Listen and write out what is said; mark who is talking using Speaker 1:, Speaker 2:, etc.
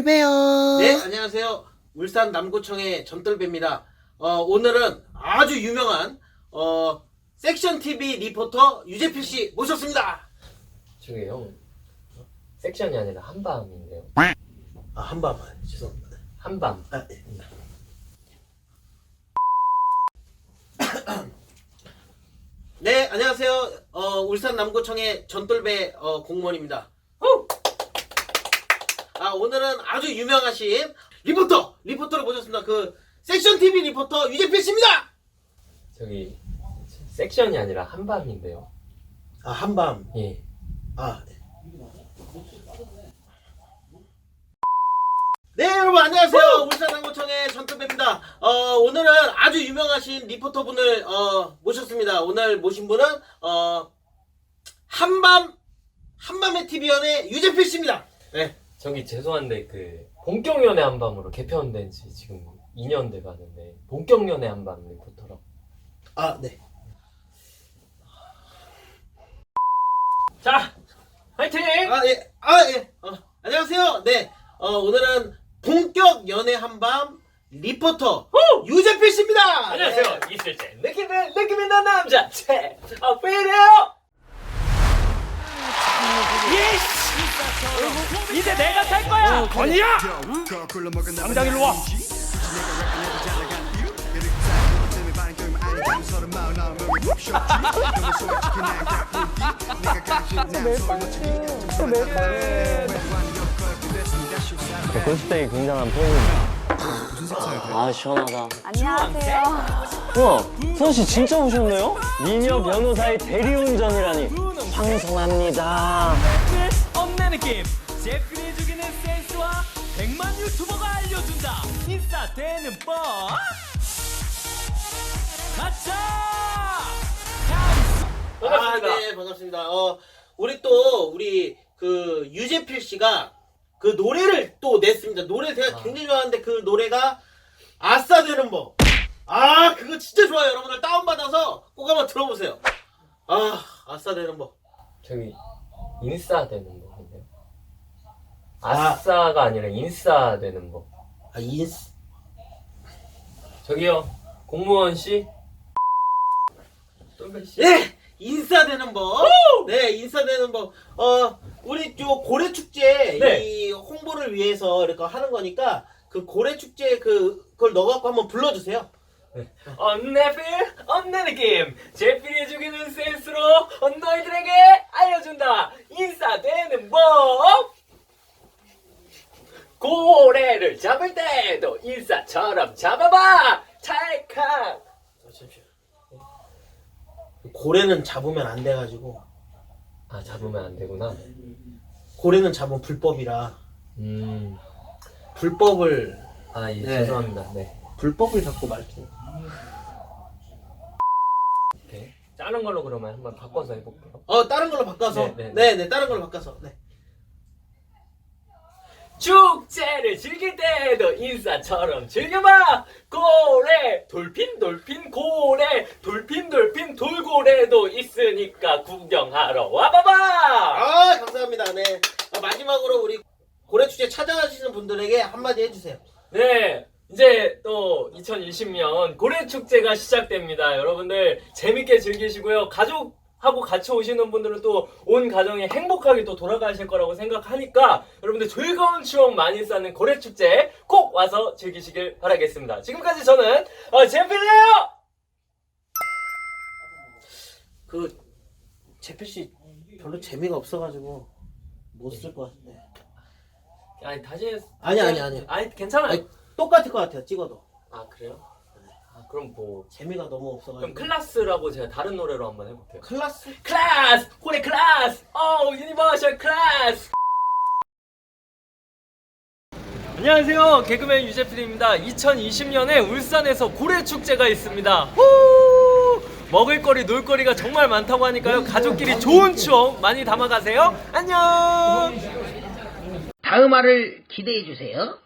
Speaker 1: 전돌배요.
Speaker 2: 네, 안녕하세요. 울산 남구청의 전떨배입니다. 어, 오늘은 아주 유명한 어, 섹션 TV 리포터 유재필 씨 모셨습니다.
Speaker 3: 저기 형 섹션이 아니라 한밤인데요.
Speaker 2: 아, 한밤 죄송합니다.
Speaker 3: 한밤.
Speaker 2: 아, 예. 네, 안녕하세요. 어, 울산 남구청의 전돌배 어, 공무원입니다. 오늘은 아주 유명하신 리포터, 리포터를 모셨습니다. 그 섹션 TV 리포터 유재필 씨입니다.
Speaker 3: 저기 섹션이 아니라 한밤인데요.
Speaker 2: 아, 한밤.
Speaker 3: 예.
Speaker 2: 아, 네. 네, 여러분 안녕하세요. 울산 남구청의 전투배입니다. 어, 오늘은 아주 유명하신 리포터분을 어, 모셨습니다. 오늘 모신 분은 어, 한밤 한밤의 TV연의 유재필 씨입니다. 네.
Speaker 3: 저기 죄송한데 그 본격 연애 한밤으로 개편된 지 지금 2년 돼 가는데 본격 연애 한밤 리포터라고.
Speaker 2: 아, 네.
Speaker 3: 자, 화이팅!
Speaker 2: 아, 예. 아, 예. 어, 안녕하세요. 네. 어, 오늘은 본격 연애 한밤 리포터 유재필 씨입니다.
Speaker 3: 안녕하세요.
Speaker 2: 네.
Speaker 3: 있을 때 느낌이 느낌 있는 남자 채. 아, 왜이래요?
Speaker 4: 이제 내가 탈 거야. 건이야.
Speaker 5: 당장 일로 와.
Speaker 6: 골프백이 굉장한 편입니다. 아 시원하다.
Speaker 7: 안녕하세요.
Speaker 6: 우와, 수원 씨 진짜 오셨네요? 미녀 변호사의 대리운전이라니 황송합니다.
Speaker 4: 느낌. 제필이 죽이는 센스와 100만 유튜버가 알려준다. 인싸 되는 법. 가자.
Speaker 3: 반갑습니다.
Speaker 2: 아, 네, 반갑습니다. 어, 우리 또 우리 그 유재필 씨가 그 노래를 또 냈습니다. 노래 제가
Speaker 3: 아.
Speaker 2: 굉장히 좋아하는데 그 노래가 아싸 되는 법. 아, 그거 진짜 좋아요. 여러분들 다운 받아서 꼭 한번 들어보세요. 아, 아싸 되는 법.
Speaker 3: 저기 인싸 되는 법인데요.
Speaker 2: 아.
Speaker 3: 아싸가 아니라 인싸 되는 법.
Speaker 2: 아, 인스.
Speaker 3: 저기요 공무원 씨. 똘배 씨.
Speaker 2: 네! 인싸되는 법. 네, 인싸되는 법. 어, 우리 요 고래 축제
Speaker 3: 네.
Speaker 2: 이 홍보를 위해서 이렇게 하는 거니까 그 고래 축제 그 그걸 넣어 갖고 한번 불러 주세요.
Speaker 3: 언내 필, 언내 느낌. 제필이 죽이는 센스로 너희들에게 알려준다. 인싸 되는 법. 고래를 잡을 때도 인싸처럼 잡아봐. 찰칵.
Speaker 2: 아, 잠시만요. 고래는 잡으면 안 돼가지고
Speaker 3: 아 잡으면 안 되구나.
Speaker 2: 고래는 잡으면 불법이라
Speaker 3: 음.
Speaker 2: 불법을
Speaker 3: 아 예,
Speaker 2: 네.
Speaker 3: 죄송합니다. 네.
Speaker 2: 불법을 잡고 말게요.
Speaker 3: 오케이. 짜는 걸로 그러면 한번 바꿔서 해볼게요.
Speaker 2: 어 다른 걸로 바꿔서
Speaker 3: 네, 네,
Speaker 2: 네네 다른 걸로 바꿔서 네.
Speaker 3: 축제를 즐길 때도 인싸처럼 즐겨봐. 고래 돌핀 돌핀 고래. 돌핀 돌핀 돌고래도 있으니까 구경하러 와봐봐.
Speaker 2: 아 감사합니다. 네. 아, 마지막으로 우리 고래 축제 찾아가시는 분들에게 한마디 해주세요.
Speaker 3: 네. 이제 또 2020년 고래 축제가 시작됩니다. 여러분들 재밌게 즐기시고요. 가족 하고 같이 오시는 분들은 또 온 가정이 행복하게 또 돌아가실 거라고 생각하니까 여러분들 즐거운 추억 많이 쌓는 고래 축제 꼭 와서 즐기시길 바라겠습니다 지금까지 저는 어, 제필이에요
Speaker 2: 그 재필 씨 별로 재미가 없어가지고 못 쓸 것 같은데.
Speaker 3: 아니 다시 해.
Speaker 2: 아니, 아니, 아니.
Speaker 3: 아니 괜찮아요.
Speaker 2: 아니, 똑같을 것 같아요. 찍어도
Speaker 3: 아 그래요? 아 그럼 뭐
Speaker 2: 재미가 너무
Speaker 3: 그럼
Speaker 2: 없어가지고.
Speaker 3: 클라스라고 제가 다른 노래로 한번 해볼게요.
Speaker 2: 클라스?
Speaker 3: 클래스 고래 클래스 오 유니버셜 클래스. 안녕하세요 개그맨 유재필입니다 2020년에 울산에서 고래 축제가 있습니다 후! 먹을거리 놀거리가 정말 많다고 하니까요 가족끼리 좋은 추억 많이 담아가세요 안녕
Speaker 1: 다음 화를 기대해 주세요.